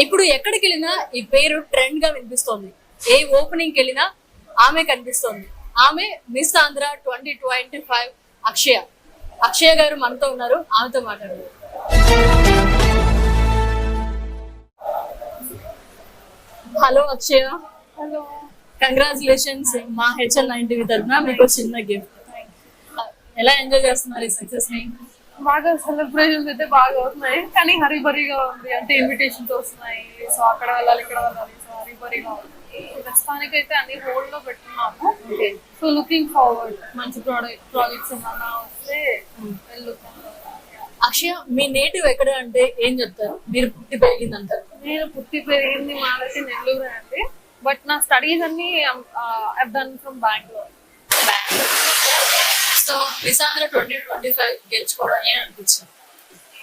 ఇప్పుడు ఎక్కడికి వెళ్ళినా ఈ పేరు ట్రెండ్గా వినిపిస్తోంది. ఏ ఓపెనింగ్ వెళ్ళినా ఆమె కనిపిస్తోంది. ఆమె miss Andhra twenty twenty five Akshaya. Akshaya గారు మనతో ఉన్నారు. ఆమెతో మాట్లాడారు హలో అక్షయ. హలో. కంగ్రాచులేషన్స్ మా హెచ్ఎల్ నైన్ టీవీ తరఫున మీకు చిన్న గిఫ్ట్. ఎలా ఎంజాయ్ చేస్తున్నారు ఈ సక్సెస్ని బాగా సెలబ్రేషన్స్ అయితే బాగా అవుతున్నాయి. కానీ హరిబరిగా ఉంది. అంటే ఇన్విటేషన్స్ వస్తున్నాయి. సో అక్కడ వెళ్ళాలి ఇక్కడ వెళ్ళాలి. సో హరిబరిగా ఉంది. ప్రస్తుతానికి అయితే అన్ని హోల్డ్లో పెట్టున్నాము. సో లుకింగ్ ఫార్వర్డ్ మంచి ప్రోడక్ట్ ప్రాజెక్ట్స్ ఏమన్నా వస్తే వెళ్తాము అక్షయ మీ నేటివ్ ఎక్కడ అంటే ఏం చెప్తారు? మీరు పుట్టి పెరిగింది అంటారు నేను పుట్టి పెరిగింది మాదైతే నెల్లూరు అండి. బట్ నా స్టడీస్ అన్ని done from Bengaluru so Visakha twenty twenty five గెలుచుకోవడం ఏం అనిపించింది.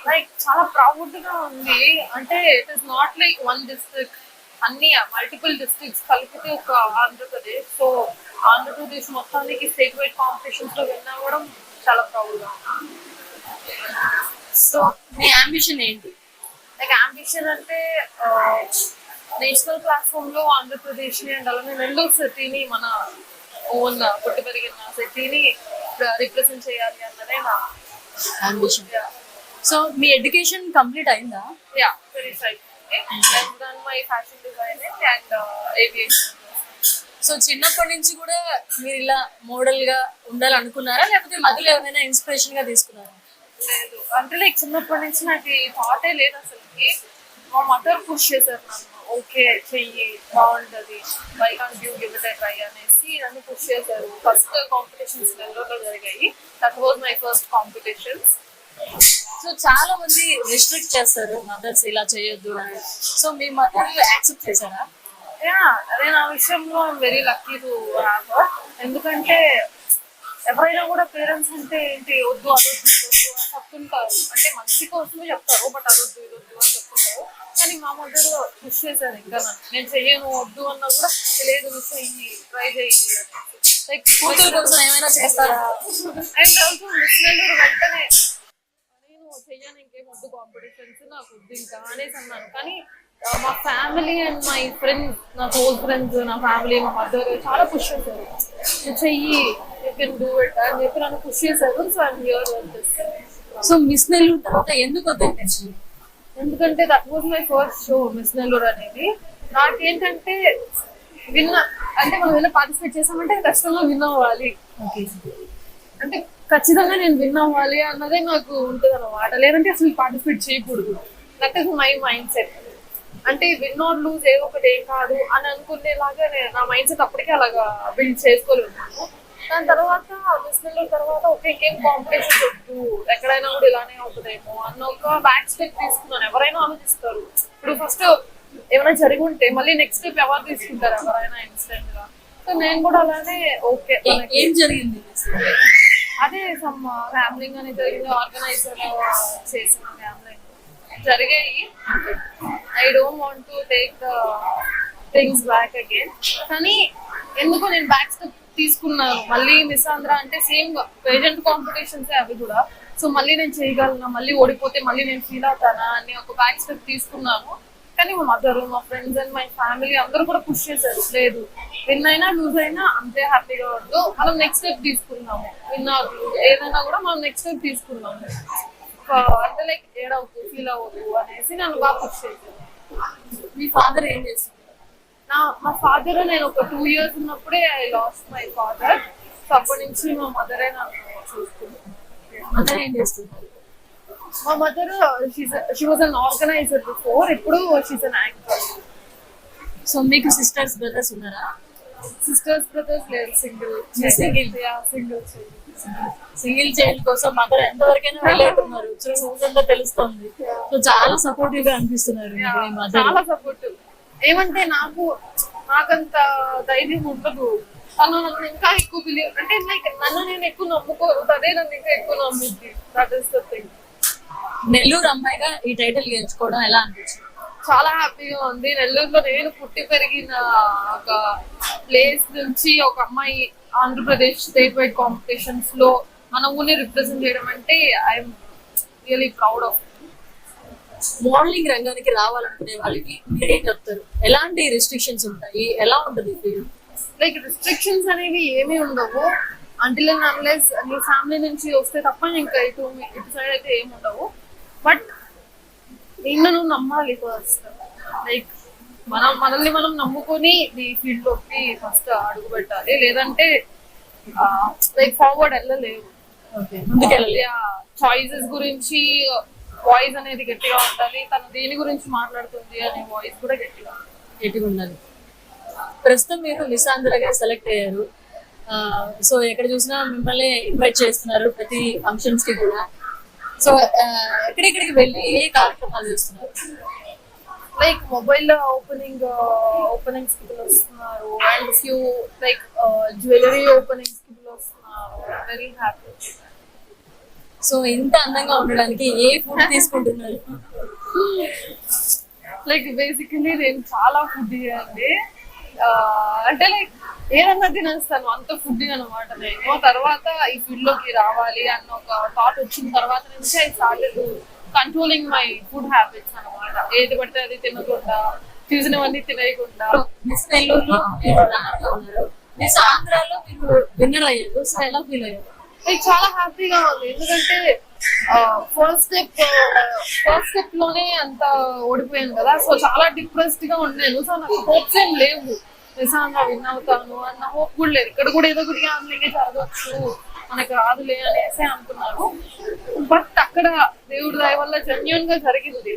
లైక్ చాలా ప్రౌడ్గా ఉంది. అంటే it is not like one district అన్ని మల్టిపుల్ డిస్ట్రిక్ట్స్ కలిపితే ఒక ఆంధ్రప్రదేశ్. సో ఆంధ్రప్రదేశ్ మొత్తానికి స్టేట్ వైడ్ కాంపిటీషన్స్లో విన్ అవ్వడం చాలా ప్రౌడ్గా సో మీ అంబిషన్ ఏంటి? లైక్ అంబిషన్ అంటే నేషనల్ ప్లాట్ఫామ్లో ఆంధ్రప్రదేశ్ని అండ్ అలానే నెల్లూరు సిటీని మన ఓన్ పుట్టి పెరిగిన సిటీని రిప్రజెంట్ చేయాలి అన్నదే నా అంబిషన్ సో మీ ఎడ్యుకేషన్ కంప్లీట్ అయిందా? Yeah done my fashion designing and uh, aviation. So చిన్నప్పటి నుంచి కూడా మీరు ఇలా మోడల్గా ఉండాలనుకున్నారా? లేకపోతే మధ్యలో ఏమైనా ఇన్స్పిరేషన్గా తీసుకున్నారా? లేదు. అంటే లైక్ చిన్నప్పటి నుంచి నాకు ఈ థాటే లేదు అసలుకి. మా మదర్ పుష్ చేశారు నన్ను. ఓకే చెయ్యి బాగుంటది. Why can't you give it try అనేసి నన్ను పుష్ చేశారు. ఫస్ట్ కాంపిటీషన్స్ నెల్లూరులో జరిగాయి. That was my first competitions so చాలా మంది రెస్ట్రిక్ట్ చేస్తారు మదర్స్ ఇలా చేయొద్దు అని. సో మీ మదర్ యాక్సెప్ట్ చేశారా? యా నేను ఆ విషయంలో వెరీ లక్కీ టు ఎందుకంటే ఎవరైనా కూడా పేరెంట్స్ అంటే ఏంటి వద్దు అదొద్దు. చెప్తుంటారు. అంటే మంచి కోసమే చెప్తారు బట్ అదొద్దు ఇదొద్దు అని చెప్తుంటారు. కానీ మా మదర్ పుష్ చేశారు ఇంకా నన్ను. నేను చెయ్యను వద్దు అన్నా కూడా లేదు నువ్వు చెయ్యి ట్రై చెయ్యి లైక్ కూతురు కోసం ఏమైనా చేస్తారా? అండ్ ఆల్సో మిస్ నెల్లూరు వెంటనే నేను చెయ్యను ఇంకేం వద్దు కాంపిటీషన్స్ నాకు వద్దు ఇంకా అనేసి అన్నాను. కానీ మా ఫ్యామిలీ అండ్ మై ఫ్రెండ్స్ నా క్లోజ్ ఫ్రెండ్స్ నా ఫ్యామిలీ మా మదర్ చాలా పుష్ చేశారు. చెయ్యి యూ కెన్ డూ ఇట్ అని చెప్పి నన్ను పుష్ చేశారు. So I'm here so miss Nellore తర్వాత ఎందుకు వద్దు ఎందుకంటే that was my first show miss Nellore అనేది. నాకేంటంటే విన్న అంటే మనం ఏదైనా పార్టిసిపేట్ చేసామంటే ఖచ్చితంగా విన్ అవ్వాలి. అంటే ఖచ్చితంగా నేను విన్ అవ్వాలి అన్నదే నాకు ఉంటుంది అనమాట లేదంటే అసలు పార్టిసిపేట్ చేయకూడదు. That is my mind set అంటే విన్ ఆర్ లూజ్ ఏదో ఒకటి ఏం కాదు అని అనుకునేలాగా నేను నా మైండ్ సెట్ అప్పటికే అలాగా బిల్డ్ చేసుకోలేము దాని తర్వాత బిజినెస్ తర్వాత ఓకే ఇంకేం కాంపిటీషన్ వద్దు ఎక్కడైనా కూడా ఇలానే అవుతుందేమో అన్న ఒక బ్యాక్ స్టెప్ తీసుకున్నాను ఎవరైనా ఆలోచిస్తారు. ఇప్పుడు ఫస్ట్ ఏమైనా జరిగి ఉంటే మళ్ళీ నెక్స్ట్ స్టెప్ ఎవరు తీసుకుంటారు? ఎవరైనా ఇన్స్టెంట్గా. సో నేను కూడా అలానే ఓకే ఏం జరిగింది అదే సమ్ ఫ్యామిలింగ్ అని జరిగింది. ఆర్గనైజర్ చేసిన ఫ్యామిలింగ్ జరిగాయి. I don't want to take the things back again కానీ ఎందుకు నేను బ్యాక్ స్టెప్ తీసుకున్నాను మళ్ళీ మిస్ ఆంధ్ర అంటే సేమ్ ప్రెజెంట్ కాంపిటీషన్స్ అవి కూడా. సో మళ్ళీ నేను చేయగలనా? మళ్ళీ ఓడిపోతే మళ్ళీ నేను ఫీల్ అవుతానా అని ఒక బ్యాక్ స్టెప్ తీసుకున్నాను కానీ మా మదర్ మా ఫ్రెండ్స్ అండ్ మై ఫ్యామిలీ అందరూ కూడా పుష్ చేశారు. లేదు విన్ అయినా లూజ్ అయినా అంతే హ్యాపీగా ఉండదు మనం నెక్స్ట్ స్టెప్ తీసుకున్నాము. విన్ ఏదైనా కూడా మనం నెక్స్ట్ స్టెప్ తీసుకున్నాము. అంటే లైక్ ఏడవద్దు ఫీల్ అవ్వదు అనేసి నన్ను బాగా పుష్ చేశారు. మీ ఫాదర్ ఏం చేస్తారు నా మా ఫాదర్ నేను ఒక టూ ఇయర్స్ ఉన్నప్పుడే I lost my father so అప్పటి నుంచి మా మదరే చూసుకుంది మదర్ ఏం చేస్తున్నారు మా mother she was an organiser before ఇప్పుడు షీస్ అన్ యాంకర్ సో మీకు సిస్టర్స్ బ్రదర్స్ ఉన్నారా? సిస్టర్స్ బ్రదర్స్ లేరు single Single. Single single child కోసం మదర్ ఎంతవరకైనా వెళ్ళేట్టున్నారు. చూస్తుందో తెలుస్తుంది. సో చాలా సపోర్టివ్గా అనిపిస్తున్నారు చాలా సపోర్ట్ ఏమంటే నాకు నాకంత ధైర్యం ఉండదు. తను నన్ను ఇంకా ఎక్కువ బిలీవ్ అంటే లైక్ నన్ను నేను ఎక్కువ నమ్ముకోరు అదే నన్ను ఇంకా ఎక్కువ నమ్మింది that is the thing Nellore అమ్మాయిగా ఈ టైటిల్ గెలుచుకోవడం ఎలా అనిపించింది? చాలా హ్యాపీగా ఉంది. నెల్లూరులో నేను పుట్టి పెరిగిన ఒక ప్లేస్ నుంచి ఒక అమ్మాయి ఆంధ్రప్రదేశ్ స్టేట్ వైడ్ కాంపిటీషన్స్లో మన ఊరిని రిప్రజెంట్ చేయడం అంటే I'm really proud of modelling రంగానికి రావాలనుకునే వాళ్ళకి మీరు చెప్తారు. ఎలాంటి రిస్ట్రిక్షన్స్ ఉంటాయి? ఎలా ఉంటుంది ఫీల్డ్ లైక్ రిస్ట్రిక్షన్స్ అనేవి ఏమీ ఉండవు. అంటిల్ అండ్ అన్లెస్ నీ ఫ్యామిలీ నుంచి వస్తే తప్ప ఇంకా ఇటు ఇటు సైడ్ అయితే ఏమి ఉండవు. బట్ నిన్ను నువ్వు నమ్మాలి ఫస్ట్ లైక్ మనం మనల్ని మనం నమ్ముకొని ఈ ఫీల్డ్లోకి ఫస్ట్ అడుగు పెట్టాలి లేదంటే లైక్ ఫార్వర్డ్ వెళ్ళలేవు చాయిసెస్ గురించి వాయిస్ అనేది గట్టిగా ఉండాలి. తను దేని గురించి మాట్లాడుతుంది అనే వాయిస్ కూడా గట్టిగా. ఎటుగా ఉండాలి. ప్రస్తుతం మీరు నిశాంధ్రగా సెలెక్ట్ అయ్యారు. సో ఎక్కడ చూసినా మిమ్మల్ని ఇన్వైట్ చేస్తున్నారు ప్రతి ఫంక్షన్స్కి కూడా. సో ఎక్కడెక్కడికి వెళ్ళి ఏ కార్యక్రమాలు చేస్తున్నారు? లైక్ మొబైల్ ఓపెనింగ్ ఓపెనింగ్స్కి వస్తున్నారు అండ్ ఫ్యూ లైక్ జ్యువెలరీ ఓపెనింగ్స్కి వస్తున్నారు వెరీ హ్యాపీ సో ఇంత అందంగా ఉండడానికి ఏ ఫుడ్ తీసుకుంటున్నారు? లైక్ బేసికలీ నేను చాలా ఫుడ్ అండి అంటే లైక్ ఏదన్నా తినేస్తాను. అంత ఫుడ్ అనమాట నేను. తర్వాత ఈ ఫుడ్లోకి రావాలి అన్న ఒక థాట్ వచ్చిన తర్వాత నుంచి I started controlling my food habits అన్నమాట ఏది పడితే అది తినకుండా చూసినవన్నీ తినేయకుండా. మిస్ నెల్లూరులో మిస్ ఆంధ్రాలో మీరు విన్నర్ అయ్యారు సో ఎలా ఫీల్ అయ్యారు. లైక్ చాలా హ్యాపీగా ఉంది. ఎందుకంటే ఫస్ట్ స్టెప్ ఫస్ట్ స్టెప్లోనే అంత ఓడిపోయాను కదా. సో చాలా డిప్రెస్డ్గా ఉన్నాను సో నాకు హోప్స్ ఏం లేవు. నిజంగా విన్ అవుతాను అన్న హోప్ కూడా లేదు. ఇక్కడ కూడా ఏదో ఒకటి అందులోనే చదవచ్చు మనకు రాదులే అనేసి అనుకున్నాను. బట్ అక్కడ దేవుడి దయ వల్ల జెన్యున్గా జరిగింది.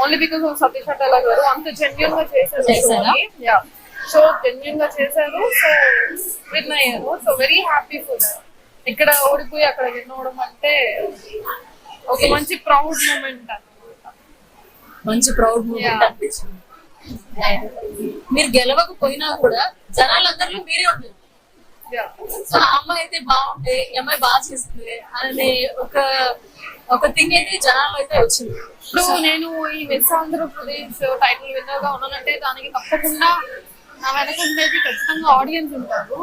Only because of Satish Attala గారు. అంత జెన్యున్గా చేశారు? సో జెన్యున్గా చేశారు. సో విన్ అయ్యారు. సో వెరీ హ్యాపీ ఫర్ ఇక్కడ ఓడిపోయి అక్కడ అవడం అంటే ఒక మంచి ప్రౌడ్ మూమెంట్ మంచి ప్రౌడ్ మూమెంట్. అనిపించింది మీరు గెలవకపోయినా కూడా జనాలందరిలో మీరే ఉన్నారు. సో అమ్మాయి అయితే బాగుంది ఈ అమ్మాయి బాగా చేస్తుంది అనే ఒక ఒక థింగ్ అయితే జనాల్లో అయితే వచ్చింది ఇప్పుడు నేను ఈ మిస్ ఆంధ్రప్రదేశ్ టైటిల్ విన్నర్గా ఉన్నానంటే దానికి తప్పకుండా నా వెనక ఉండేది ఖచ్చితంగా ఆడియన్స్ ఉంటారు.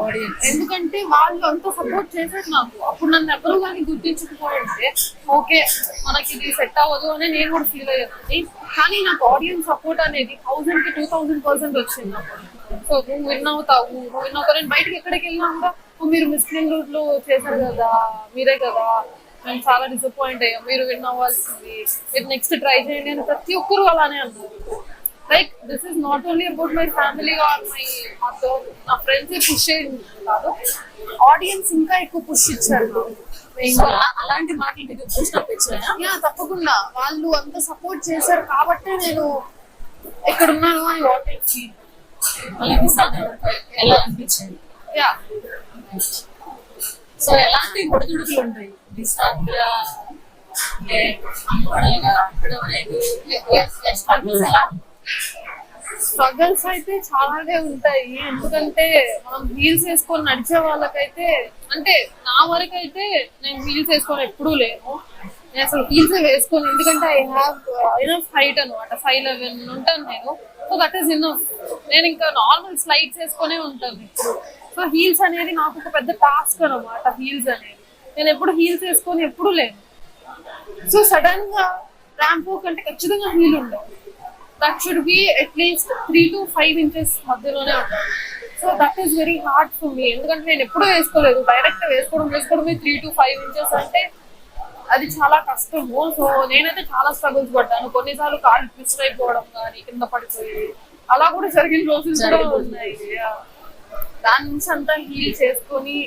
ఎందుకంటే వాళ్ళు అంత సపోర్ట్ చేశారు నాకు. అప్పుడు నన్ను ఎవరు కానీ గుర్తించకపోయింటే ఓకే మనకి ఇది సెట్ అవ్వదు అని నేను కూడా ఫీల్ అయ్యాను కానీ నాకు ఆడియన్స్ సపోర్ట్ అనేది థౌసండ్కి టూ థౌసండ్ పర్సెంట్ వచ్చింది సో నువ్వు విన్ అవుతావు. నువ్వు విన్ అవుతావు. నేను బయటకి ఎక్కడికి వెళ్ళినా కూడా "ఓ, మీరు మిస్లో చేశారు కదా మీరే కదా. మేము చాలా డిసప్పాయింట్ అయ్యాం. మీరు విన్ అవ్వాల్సింది. మీరు నెక్స్ట్ ట్రై చేయండి అని ప్రతి ఒక్కరు అలానే అన్నారు. Like this is not only about my family or my mother నా ఫ్రెండ్స్ పుష్ చేయండి కాదు ఆడియన్స్ ఇంకా ఎక్కువ పుష్ ఇచ్చారు అలాంటి మాటలు మీకు యా తప్పకుండా. వాళ్ళు అంత సపోర్ట్ చేశారు కాబట్టే నేను ఇక్కడ ఉన్నాను అని వాట్ ఫీల్ ఎలా అనిపించింది? యా సో ఎలాంటి ఒడిదుడుకులు ఉంటాయి? మిస్ స్ట్రగల్స్ అయితే చాలానే ఉంటాయి. ఎందుకంటే మనం హీల్స్ వేసుకొని నడిచే వాళ్ళకైతే అంటే నా వరకు అయితే నేను హీల్స్ వేసుకొని ఎప్పుడూ లేను. నేను అసలు హీల్స్ వేసుకోను. ఎందుకంటే ఐ హ్యావ్ ఇనఫ్ హైట్ అనమాట ఫైవ్ లెవెన్ ఉంటాను నేను. సో దట్ ఈస్ ఇనఫ్ నేను ఇంకా నార్మల్ స్లైడ్స్ వేసుకొనే ఉంటాను ఇప్పుడు. సో హీల్స్ అనేది నాకు ఒక పెద్ద టాస్క్ అనమాట హీల్స్ అనేది. నేను ఎప్పుడు హీల్స్ వేసుకొని ఎప్పుడూ లేను. సో సడన్గా ర్యాంప్ అంటే ఖచ్చితంగా హీల్ ఉండవు that should be at least three to five inches మధ్యలోనే ఉండాలి so that is very hard for me ఎందుకంటే నేను ఎప్పుడూ వేసుకోలేదు. డైరెక్ట్ వేసుకోవడం వేసుకోవడమే త్రీ టు ఫైవ్ ఇంచెస్ అంటే అది చాలా కష్టము. సో నేనైతే చాలా స్ట్రగుల్స్ పడ్డాను. కొన్నిసార్లు కాళ్ళు ట్విస్ట్ అయిపోవడం కానీ కింద పడిపోయి అలా కూడా జరిగిన రోజులు కూడా. ఉన్నాయి. దాని నుంచి అంతా హీల్ చేసుకొని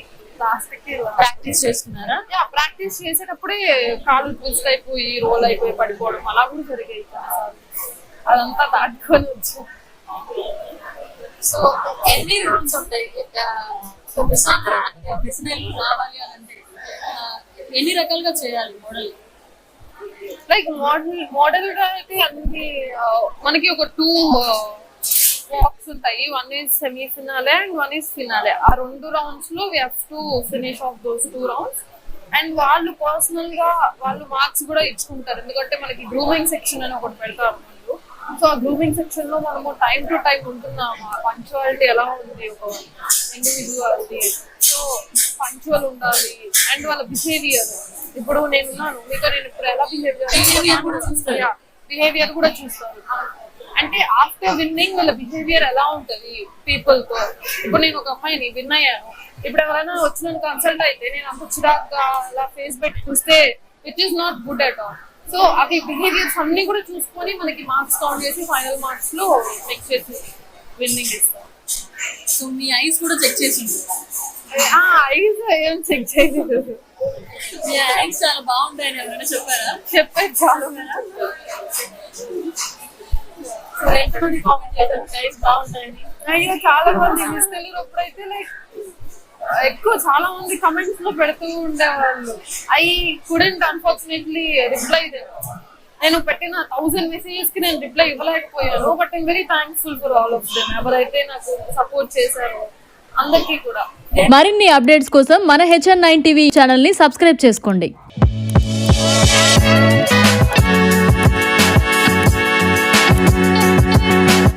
లాస్ట్కి ప్రాక్టీస్ చేసుకున్నారా? ప్రాక్టీస్ చేసేటప్పుడే కాళ్ళు ట్విస్ట్ అయిపోయి రోల్ అయిపోయి పడిపోవడం అలా కూడా జరిగాయి. అదంతా దాటుకొని వచ్చాం. సో ఎన్ని రూల్స్ ఉంటాయి? ఆంధ్ర అంటే అని ఎన్ని రకాలుగా చేయాలి మోడల్? లైక్ మోడల్ మోడల్గా అయితే అన్ని మనకి ఒక టూ వాక్స్ ఉంటాయి. One is semi finale and one is finale ఆ రెండు రౌండ్స్లో we have to finish of those two rounds and వాళ్ళు పర్సనల్గా వాళ్ళు మార్క్స్ కూడా ఇచ్చుకుంటారు. ఎందుకంటే మనకి గ్రూమింగ్ సెక్షన్ అని ఒకటి పెడతారు సో ఆ గ్రూమింగ్ సెక్షన్లో మనము టైం టు టైం ఉంటున్నాము. పంచువాలిటీ ఎలా ఉంది? ఒక ఇండివిజువాలిటీ సో పంచువల్ ఉండాలి. అండ్ వాళ్ళ బిహేవియర్ ఇప్పుడు నేను ఉన్నాను. మీతో నేను ఇప్పుడు ఎలా బిహేవ్ Behavior కూడా చూస్తారు. బిహేవియర్ కూడా చూస్తారు. అంటే ఆఫ్టర్ విన్నింగ్ వాళ్ళ బిహేవియర్ ఎలా ఉంటది? పీపుల్తో. ఇప్పుడు నేను ఒక అమ్మాయిని విన్ అయ్యాను. ఇప్పుడు ఎవరైనా వచ్చి నన్ను కన్సల్ట్ అయితే నేను అంత చిరాగ్గా అలా ఫేస్ పెట్టి చూస్తే it is not good at all so అవి బిహేవియర్స్ అన్ని కూడా చూసుకొని మనకి మార్క్స్ కౌంట్ చేసి ఫైనల్ మార్క్స్లో చెక్ చేసి విన్నింగ్ ఇస్తాం. సో మీ ఐస్ కూడా చెక్ చేసి ఐజ్ ఏం చెక్ చేయలేదు. మీ ఐస్ చాలా బాగుంటాయని ఎవరైనా చెప్పారా? చెప్పేది చాలా. ఐస్ అయ్యో చాలా మంది తెలుగునప్పుడు అయితే లైక్ ఎక్కువ చాలా మంది కమెంట్స్లో పెడుతూ ఉండేవాళ్ళు. ఐ కుడెంట్ అన్ఫార్చునేట్లీ రిప్లై నేను పెట్టిన థౌసండ్ మెసేజెస్కి నేను reply ఇవ్వలేకపోయాను. But I'm very thankful for all of them ఎవరైతే నాకు సపోర్ట్ చేశారో అందరికీ కూడా. మరిన్ని అప్డేట్స్ కోసం మన హెచ్ఎన్ నైన్ టీవీ ఛానల్ని సబ్స్క్రైబ్ చేసుకోండి.